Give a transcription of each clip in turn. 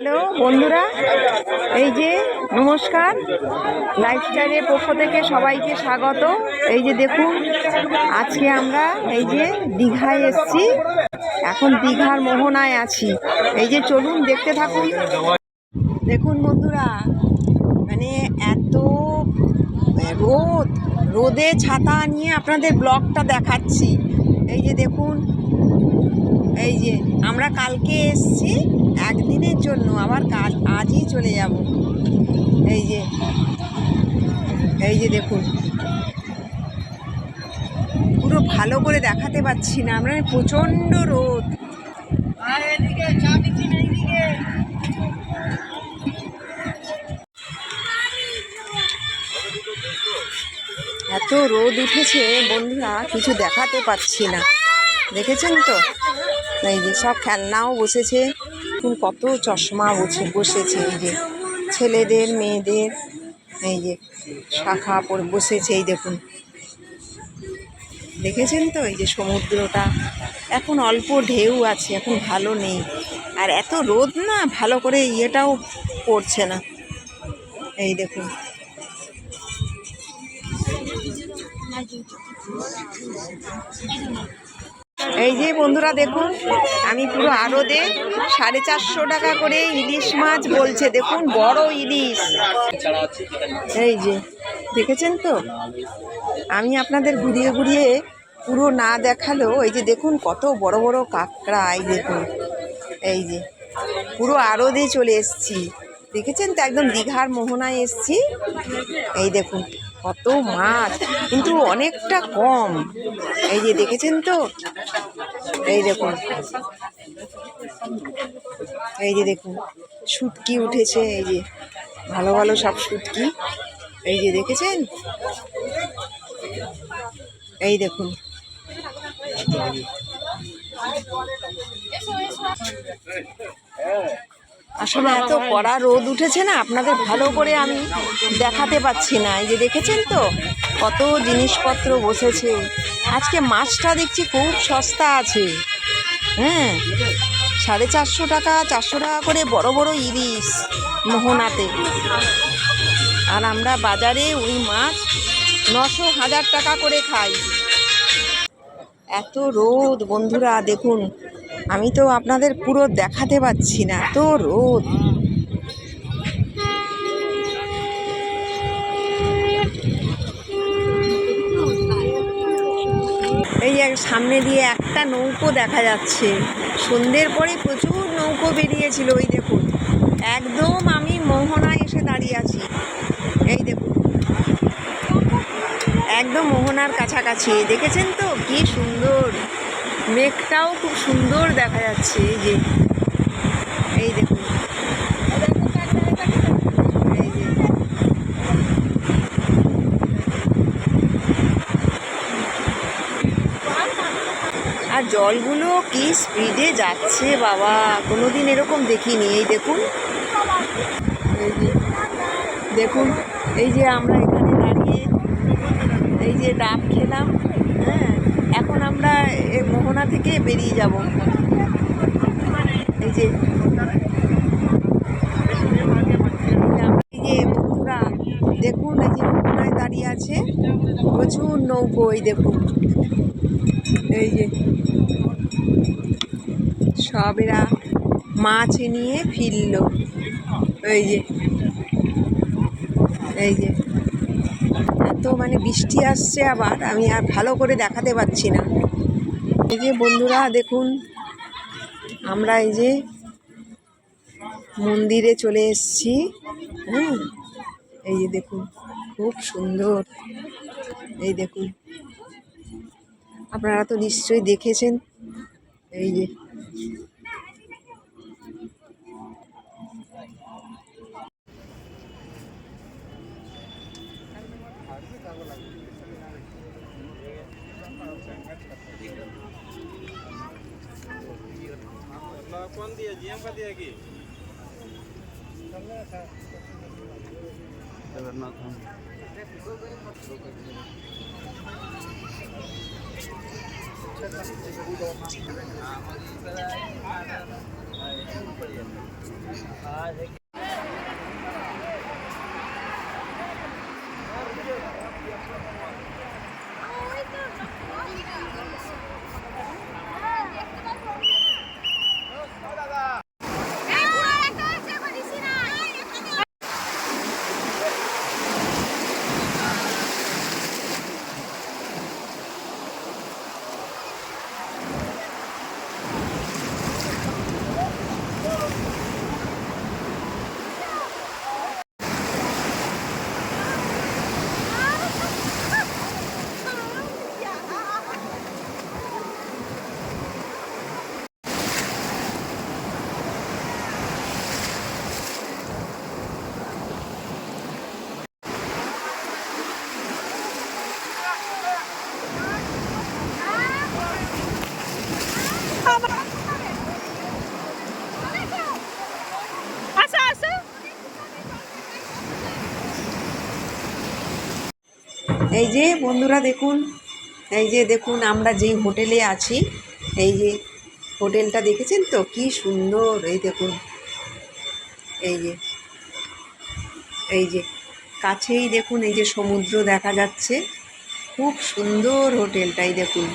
Hello, বন্ধুরা, এই যে নমস্কার। লাইফস্টাইলের পক্ষ থেকে সবাইকে স্বাগত। এই যে দেখুন, আজকে আমরা এই যে দীঘায় এসছি। এখন দীঘার মোহনায় আছি। এই যে চলুন, দেখতে থাকুন। দেখুন বন্ধুরা মানে এত রোদ। রোদে ছাতা নিয়ে আপনাদের ব্লগটা দেখাচ্ছি। এই যে দেখুন এই যে, আমরা কালকে এসছি একদিনের জন্য, আবার কাজ আজই চলে যাব। এই যে এই যে দেখুন। পুরো ভালো করে দেখাতে পাচ্ছি না, আমরা প্রচণ্ড রোদ। এত রোদ উঠেছে, বন্ধুরা, কিছু দেখাতে পাচ্ছি না। দেখেছেন তো? এই যে সব খেলনাও বসেছে। কত চশমা বসে, বসেছে এই যে ছেলেদের, মেয়েদের, এই যে শাখা পরে, বসেছে এই দেখুন। দেখেছেন তো এই যে সমুদ্রটা? এখন অল্প ঢেউ আছে, এখন ভালো নেই। আর এত রোদ না, ভালো করে ইয়েটাও পড়ছে না। এই দেখুন। এই যে বন্ধুরা দেখুন, আমি পুরো আরদে সাড়ে চারশো টাকা করে ইলিশ মাছ বলছে, দেখুন, বড় ইলিশ। এই যে, দেখেছেন তো? আমি আপনাদের ঘুরিয়ে ঘুরিয়ে পুরো না দেখালেও, এই যে দেখুন, কত বড় বড় কাঁকড়া, এই দেখুন, এই যে, পুরো আরদে চলে এসছি। দেখেছেন তো, একদম দীঘার মোহনায় এসছি? এই দেখুন কত মাছ, কিন্তু অনেকটা কম। এই যে দেখেছেন তো? এই দেখুন। এই যে দেখুন, শুটকি উঠেছে, এই যে ভালো ভালো সব শুটকি। এই যে দেখেছেন? এই দেখুন। আসলে এত কড়া রোদ উঠেছে না আপনাদের ভালো করে আমি দেখাতে পাচ্ছি না। এই যে দেখেছেন তো কত জিনিসপত্র বসেছে। আজকে মাছটা দেখছি খুব সস্তা আছে। হ্যাঁ সাড়ে চারশো টাকা চারশো টাকা করে বড় বড় ইলিশ মোহনাতে। আর আমরা বাজারে ওই মাছ নশো হাজার টাকা করে খাই। এত রোদ বন্ধুরা দেখুন। আমি তো আপনাদের পুরো দেখাতে পাচ্ছি না, এত রোদ। এই এক সামনে দিয়ে একটা নৌকো দেখা যাচ্ছে। সন্ধ্যের পরে প্রচুর নৌকো বেরিয়েছিল, ওই দেখুন। একদম আমি মোহনায় এসে দাঁড়িয়ে আছি। এই দেখুন। একদম মোহনার কাছাকাছি। দেখেছেন তো? কি সুন্দর। মেঘটাও খুব সুন্দর দেখা যাচ্ছে, এই যে। এই দেখুন আর জলগুলো কি স্পিডে যাচ্ছে বাবা, কোনোদিন এরকম দেখিনি, এই দেখুন। এই যে দেখুন, এই যে আমরা এখানে দাঁড়িয়ে এই যে ডাব খেলাম হ্যাঁ এখন আমরা মোহনা থেকে বেরিয়ে যাব। এই যে দেখুন এই যে মোহনায় দাঁড়িয়ে আছে। প্রচুর নৌকো, এই দেখুন। এই যে, সব এরা মাছ নিয়ে ফিরল। এই যে এই যে। এত মানে বৃষ্টি আসছে আবার, আমি আর ভালো করে দেখাতে পাচ্ছি না। এই যে বন্ধুরা, দেখুন, আমরা এই যে মন্দিরে চলে এসেছি, হুম? এই যে দেখুন, খুব সুন্দর। এই দেখুন, আপনারা তো নিশ্চয়ই দেখেছেন। এই যে কোন দিয়ে জিএম কা দিয়ে কি জগন্নাথ आज Oh, it's not বন্ধুরা দেখুন, এই যে দেখুন আমরা যেই হোটেলে আছি, এই যে হোটেলটা দেখেছেন তো? কি সুন্দর, এই দেখুন। এই যে এই যে, কাছেই দেখুন এই যে সমুদ্র দেখা যাচ্ছে। খুব সুন্দর হোটেলটাই দেখুন।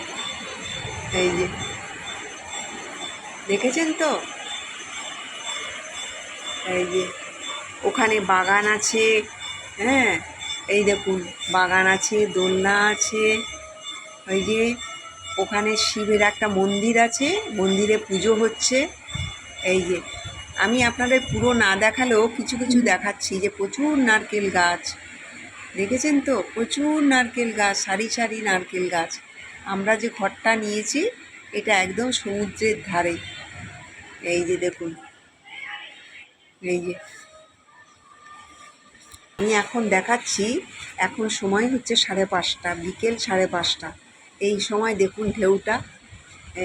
এই যে, দেখেছেন তো? এই যে, ওখানে বাগান আছে হ্যাঁ? এই দেখুন বাগান আছে দোলনা আছে ওই যে ওখানে শিবের একটা মন্দির আছে মন্দিরে পুজো হচ্ছে। এই যে আমি আপনাদের পুরো না দেখালেও কিছু কিছু দেখাচ্ছি যে প্রচুর নারকেল গাছ। দেখেছেন তো? প্রচুর নারকেল গাছ সারি সারি নারকেল গাছ। আমরা যে ঘরটা নিয়েছি এটা একদম সমুদ্রের ধারে। এই যে দেখুন এই যে আমি এখন দেখাচ্ছি, এখন সময় হচ্ছে সাড়ে পাঁচটা, বিকেল সাড়ে পাঁচটা। এই সময় দেখুন ঢেউটা।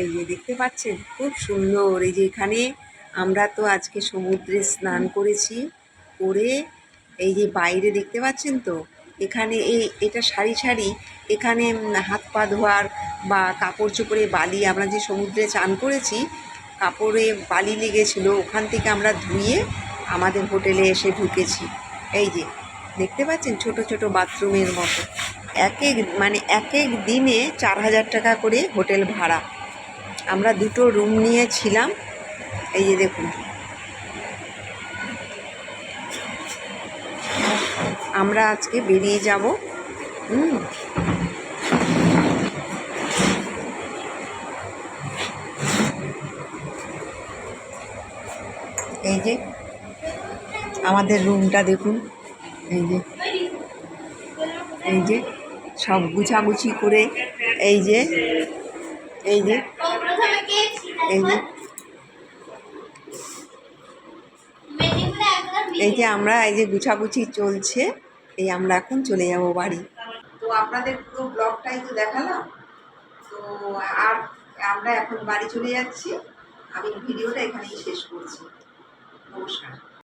এই যে দেখতে পাচ্ছেন, খুব সুন্দর। এই যে এখানে আমরা তো আজকে সমুদ্রে স্নান করেছি, করে এই যে বাইরে দেখতে পাচ্ছেন তো, এখানে এই, এটা সারি সারি, এখানে হাত পা ধোয়ার বা কাপড় চোপড়ে বালি, আমরা যে সমুদ্রে চান করেছি, কাপড়ে বালি লেগেছিলো, ওখান থেকে আমরা ধুয়ে আমাদের হোটেলে এসে ঢুকেছি। এই যে দেখতে পাচ্ছেন? ছোট ছোট বাথরুমের মতো। এক এক মানে এক এক দিনে চার হাজার টাকা করে হোটেল ভাড়া। আমরা দুটো রুম নিয়েছিলাম। এই যে দেখুন। আমরা আজকে বেরিয়ে যাব। হুম। এই যে আমাদের রুমটা দেখুন। এই যে এই যে, সব গুছাগুছি করে এই যে এই যে এই যে। এই যে আমরা, এই যে গুছাগুছি চলছে, এই আমরা এখন চলে যাব বাড়ি। তো আপনাদের পুরো ব্লগটাই তো দেখালাম। তো আর আমরা এখন বাড়ি চলে যাচ্ছি। আমি ভিডিওটা এখানেই শেষ করছি। নমস্কার।